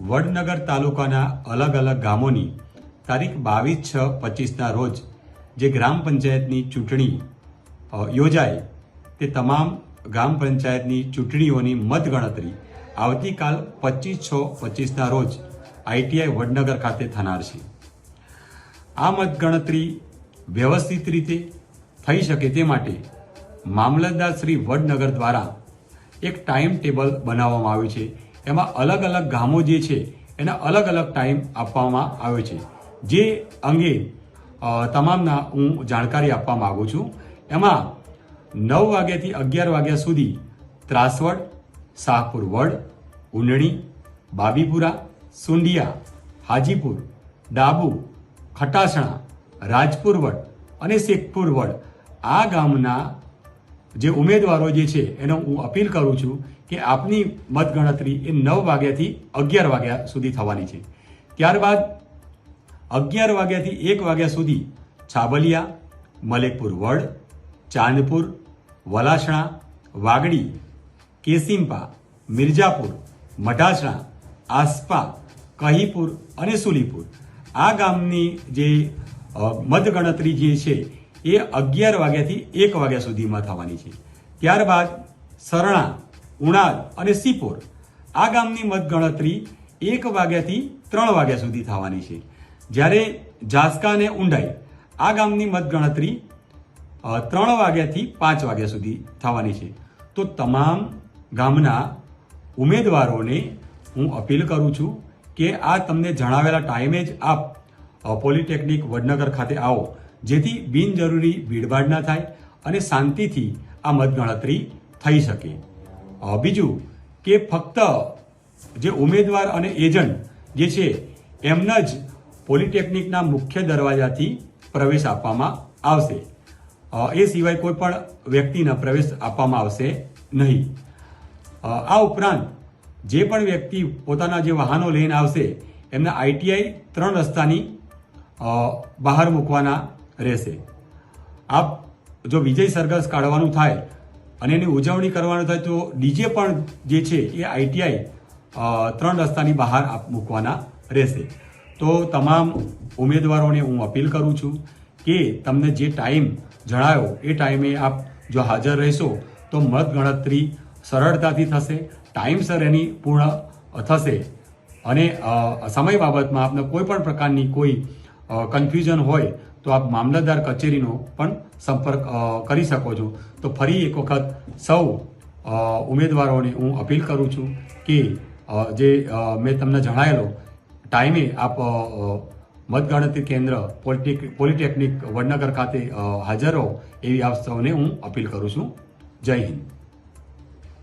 વડનગર તાલુકાના અલગ અલગ ગામોની તારીખ બાવીસ છ પચીસના રોજ જે ગ્રામ પંચાયતની ચૂંટણી યોજાય, તે તમામ ગ્રામ પંચાયતની ચૂંટણીઓની મતગણતરી આવતીકાલ પચીસ છ પચીસના રોજ આઈટીઆઈ વડનગર ખાતે થનાર છે. આ મતગણતરી વ્યવસ્થિત રીતે થઈ શકે તે માટે મામલતદાર શ્રી વડનગર દ્વારા એક ટાઈમ ટેબલ બનાવવામાં આવ્યું છે. એમાં અલગ અલગ ગામો જે છે, એના અલગ અલગ ટાઈમ આપવામાં આવ્યો છે. જે અંગે તમામના હું જાણકારી આપવા માગું છું. એમાં નવ વાગ્યાથી અગિયાર વાગ્યા સુધી ત્રાસવડ, શાહપુર વડ, ઉંડણી, બાબીપુરા, સુંડિયા, હાજીપુર, ડાબુ, ખટાસણા, રાજપુર વડ અને શેખપુર વડ આ ગામના જે ઉમેદવારો જે છે, એનો હું અપીલ કરું છું કે આપની મતગણતરી એ નવ વાગ્યાથી અગિયાર વાગ્યા સુધી થવાની છે. ત્યારબાદ અગિયાર વાગ્યાથી એક વાગ્યા સુધી છાબલિયા, મલેકપુર વડ, ચાંદપુર વલાસણા વાગડી કેસિમ્પા મિર્જાપુર મઢાસણા આસ્પા, કહીપુર અને સુલીપુર. આ ગામની જે મતગણતરી જે છે એ અગિયાર વાગ્યાથી એક વાગ્યા સુધીમાં થવાની છે. ત્યારબાદ સરણા, ઉણાદ અને સીપોર આ ગામની મતગણતરી એક વાગ્યાથી ત્રણ વાગ્યા સુધી થવાની છે. જ્યારે જાસકા અને ઊંડાઈ આ ગામની મતગણતરી ત્રણ વાગ્યાથી પાંચ વાગ્યા સુધી થવાની છે. તો તમામ ગામના ઉમેદવારોને હું અપીલ કરું છું કે આ તમને જણાવેલા ટાઈમે જ આપ પોલિટેકનિક વડનગર ખાતે આવો. જેથી બિનજરૂરી ભીડભાડ ના થાય અને શાંતિથી આ મતગણતરી થઈ શકે. બીજું કે ફક્ત જે ઉમેદવાર અને એજન્ટ જે છે, એમને જ પોલિટેકનિકના મુખ્ય દરવાજાથી પ્રવેશ આપવામાં આવશે. એ સિવાય કોઈ પણ વ્યક્તિને પ્રવેશ આપવામાં આવશે નહીં. આ ઉપરાંત જે પણ વ્યક્તિ પોતાના જે વાહનો લઈને આવશે, એમને આઈટીઆઈ ત્રણ રસ્તાની બહાર મૂકવાના રહેશે. આપ જો વિજય સરઘસ કાઢવાનું થાય અને એની ઉજવણી કરવાનું થાય તો ડીજે પણ જે છે એ આઈટીઆઈ ત્રણ રસ્તાની બહાર આપ મૂકવાના રહેશે. તો તમામ ઉમેદવારોને હું અપીલ કરું છું કે તમને જે ટાઈમ જણાયો, એ ટાઈમે આપ જો હાજર રહેશો તો મત ગણતરી સરળતાથી થશે ટાઈમસર એની પૂર્ણ થશે અને સમય બાબતમાં આપને કોઈ પણ પ્રકારની કોઈ કન્ફ્યુઝન હોય તો આપ મામલતદાર કચેરીનો પણ સંપર્ક કરી શકો છો. તો ફરી એક વખત સૌ ઉમેદવારોને હું અપીલ કરું છું કે જે મેં તમને જણાવેલો, ટાઈમે આપ મતગણતરી કેન્દ્ર, પોલિટેક, પોલિટેકનિક વડનગર ખાતે હાજર રહો એવી આપ સૌને હું અપીલ કરું છું. જય હિન્દ.